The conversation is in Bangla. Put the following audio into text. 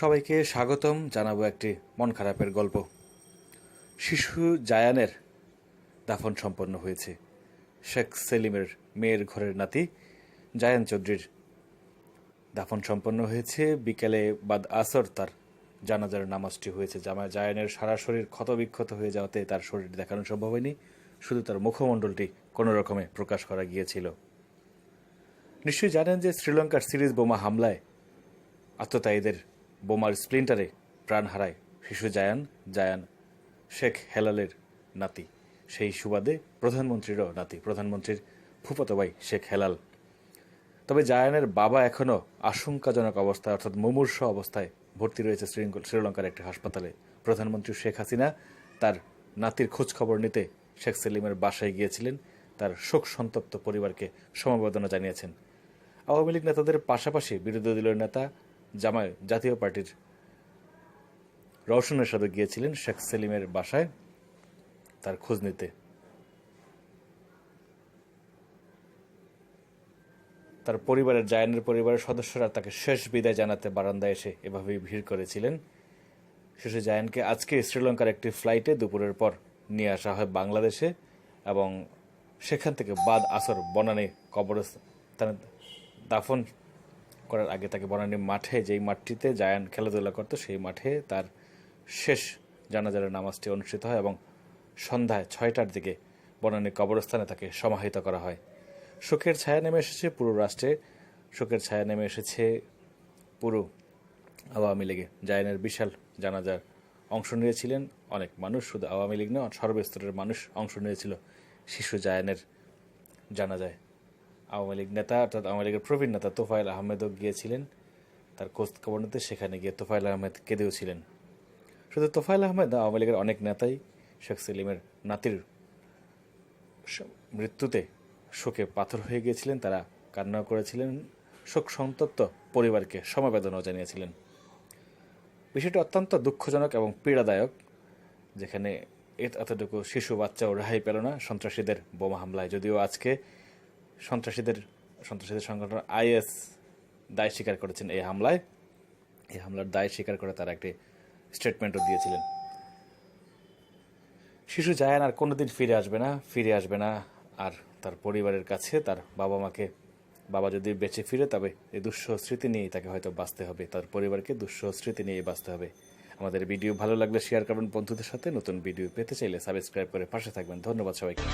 সবাইকে স্বাগতম, জানাব একটি মন খারাপের গল্প। শিশু জায়ানের দাফন সম্পন্ন হয়েছে। শেখ সেলিমের মেয়ের ঘরের নাতি জায়ান চৌধুরীর দাফন সম্পন্ন হয়েছে। বিকেলে বাদ আসর তার জানাজার নামাজটি হয়েছে। জামা জায়ানের সারা শরীর ক্ষতবিক্ষত হয়ে যাওয়াতে তার শরীর দেখানো সম্ভব হয়নি। শুধু তার মুখমণ্ডলটি কোনো রকমে প্রকাশ করা গিয়েছিল। নিশ্চয়ই জানেন যে শ্রীলঙ্কার সিরিজ বোমা হামলায় আত্মতায়ীদের বোমার স্প্লিন্টারে প্রাণ হারায় শিশু জায়ান জায়ান শেখ হেলালের নাতি। সেই সুবাদে প্রধানমন্ত্রীরও নাতি, প্রধানমন্ত্রীর ফুফাতো ভাই শেখ হেলাল। তবে জায়ানের বাবা এখনও আশঙ্কাজনক অবস্থায়, অর্থাৎ মুমূর্ষ অবস্থায় ভর্তি রয়েছে শ্রীলঙ্ক- শ্রীলঙ্কার একটি হাসপাতালে। প্রধানমন্ত্রী শেখ হাসিনা তার নাতির খোঁজ খবর নিতে শেখ সেলিমের বাসায় গিয়েছিলেন। তার শোক সন্তপ্ত পরিবারকে সমবেদনা জানিয়েছেন। আওয়ামী লীগ নেতাদের পাশাপাশি বিরোধী দলের নেতা জামায় জাতীয় পার্টির রওশন এরশাদও গিয়েছিলেন শেখ সেলিমের বাসায় তার খোঁজ নিতে। তার পরিবারের, জায়ানের পরিবারের সদস্যরা তাকে শেষ বিদায় জানাতে বারান্দায় এসে এভাবেই ভিড় করেছিলেন। শেষে জায়ানকে আজকে শ্রীলঙ্কার একটি ফ্লাইটে দুপুরের পর নিয়ে আসা হয় বাংলাদেশে এবং সেখান থেকে বাদ আসর বনানী কবরস্থানে দাফন করার আগে তাকে বনানী মাঠে, যেই মাঠটিতে জায়ান খেলাধুলা করতো, সেই মাঠে তার শেষ জানাজারের নামাজটি অনুষ্ঠিত হয় এবং সন্ধ্যায় ছয়টার দিকে বনানী কবরস্থানে তাকে সমাহিত করা হয়। শোকের ছায়া নেমে এসেছে পুরো রাষ্ট্রে। শোকের ছায়া নেমে এসেছে পুরো আওয়ামী লীগে। জায়ানের বিশাল জানাজার অংশ নিয়েছিলেন অনেক মানুষ, শুধু আওয়ামী লীগ নয়, সর্বস্তরের মানুষ অংশ নিয়েছিল শিশু জায়ানের জানাজায়। আওয়ামী লীগ নেতা, অর্থাৎ আওয়ামী লীগের প্রবীণ নেতা তোফায়েল আহমেদও গিয়েছিলেন। তার খোঁজ খবর নিতে সেখানে গিয়ে তোফায়েল আহমেদ কেঁদেও ছিলেন। শুধু তোফায়েল আহমেদ আওয়ামী লীগের অনেক নেতাই শেখ সেলিমের নাতির মৃত্যুতে শোকে পাথর হয়ে গিয়েছিলেন। তারা কান্না করেছিলেন, শোক সন্তপ্ত পরিবারকে সমবেদনাও জানিয়েছিলেন। বিষয়টি অত্যন্ত দুঃখজনক এবং পীড়াদায়ক, যেখানে এত- এতটুকু শিশু বাচ্চাও রেহাই পেল না সন্ত্রাসীদের বোমা হামলায়। যদিও আজকে সন্ত্রাসীদের সন্ত্রাসীদের সংগঠন আইএস দায় স্বীকার করেছেন এই হামলায়। এই হামলার দায় স্বীকার করে তারা একটি স্টেটমেন্টও দিয়েছিলেন। শিশু জায়ান আর কোনোদিন ফিরে আসবে না, ফিরে আসবে না। আর তার পরিবারের কাছে তার বাবা মাকে, বাবা যদি বেঁচে ফিরে, তবে এই দুঃসহ স্মৃতি নিয়েই তাকে হয়তো বাঁচতে হবে। তার পরিবারকে দুঃসহ স্মৃতি নিয়েই বাঁচতে হবে। আমাদের ভিডিও ভালো লাগলে শেয়ার করবেন বন্ধুদের সাথে। নতুন ভিডিও পেতে চাইলে সাবস্ক্রাইব করে পাশে থাকবেন। ধন্যবাদ সবাইকে।